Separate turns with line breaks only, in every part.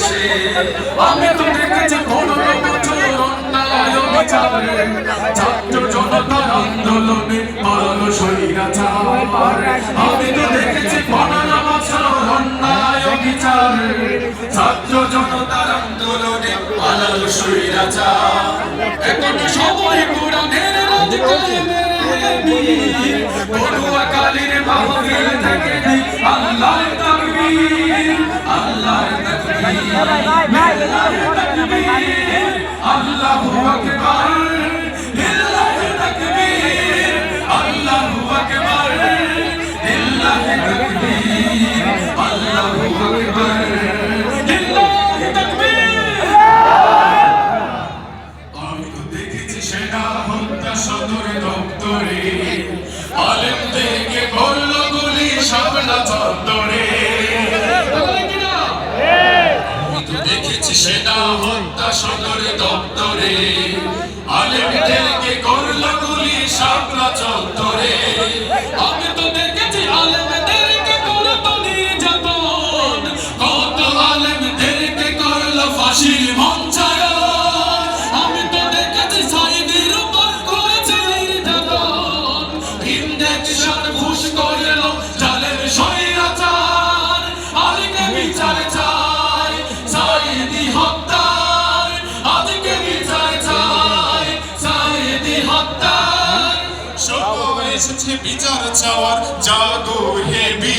দেশে আমি তো দেখেছি পনেরো বছর অন্যায় অবিচারে ছাত্র জনতার আন্দোলনে পালানো স্বৈরাচার আমি তো দেখেছি পনেরো বছর অন্যায় অবিচারে ছাত্র জনতার আন্দোলনে পালানো স্বৈরাচার। এখন সময় কোরআনের রাজ পড়ুয়া কালীর মাহফিল থেকে আল্লাহর তাকবীর আল্লাহর তাকবীর বিচার
চাওয়ার জাদু হেবি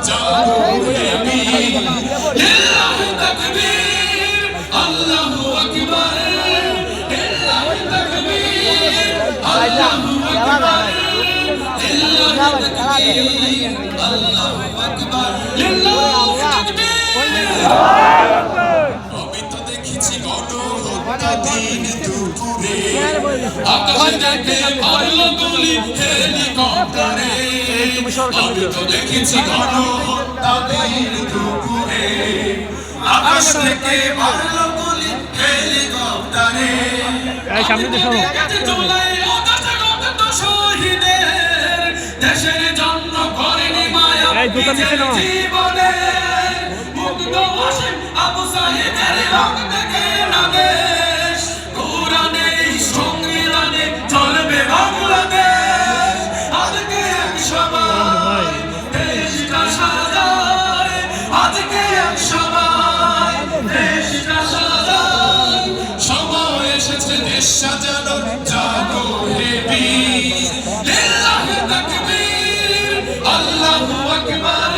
আকাশে দেখে মারলো গুলি হেলিকপ্টারে দেখেছি আকাশ থেকে
সামনে
দেশের রক্ত থেকে না। আল্লাহু আকবার।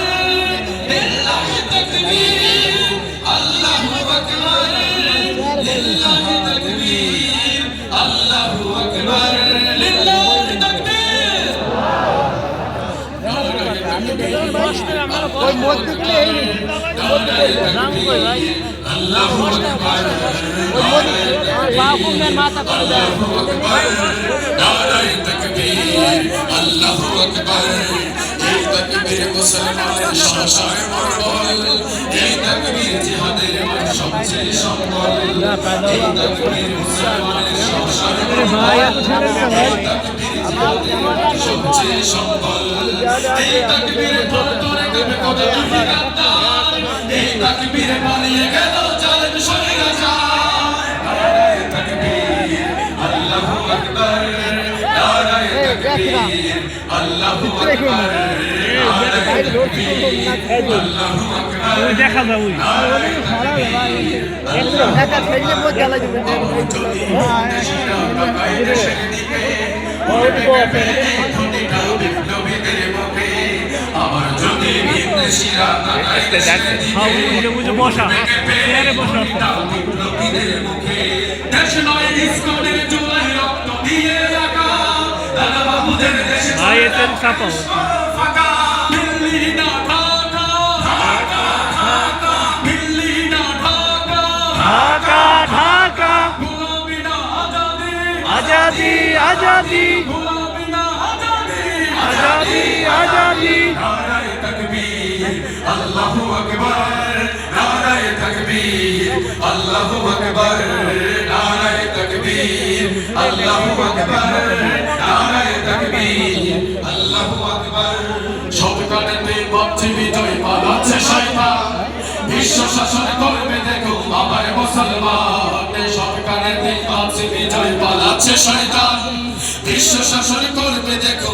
লিল্লাহি তাকবীর আল্লাহু আকবার লিল্লাহি আল্লাহু আকবার
ওই মধ্যে এই কই ভাই
আকবার
বাপুর মাথা করে দেয়
নারায়ে তাকবীর আল্লাহু আকবার তাকবীর মুসলমানের সংসার মর্বল এই তাকবীর সবচেয়ে সম্বল এই তাকবীর পালিয়ে গেল।
দেখা যাব
দেখা
ছেড়ে পথ বসা বসা। ভাই
এতেন সাপাও। ঢাকা আজাদি
আজাদি।
শাসন করবে দেখো আমার মুসলমান সরকারের আছে বিজয় পালাচ্ছে শয়তান। বিশ্ব শাসন করবে দেখো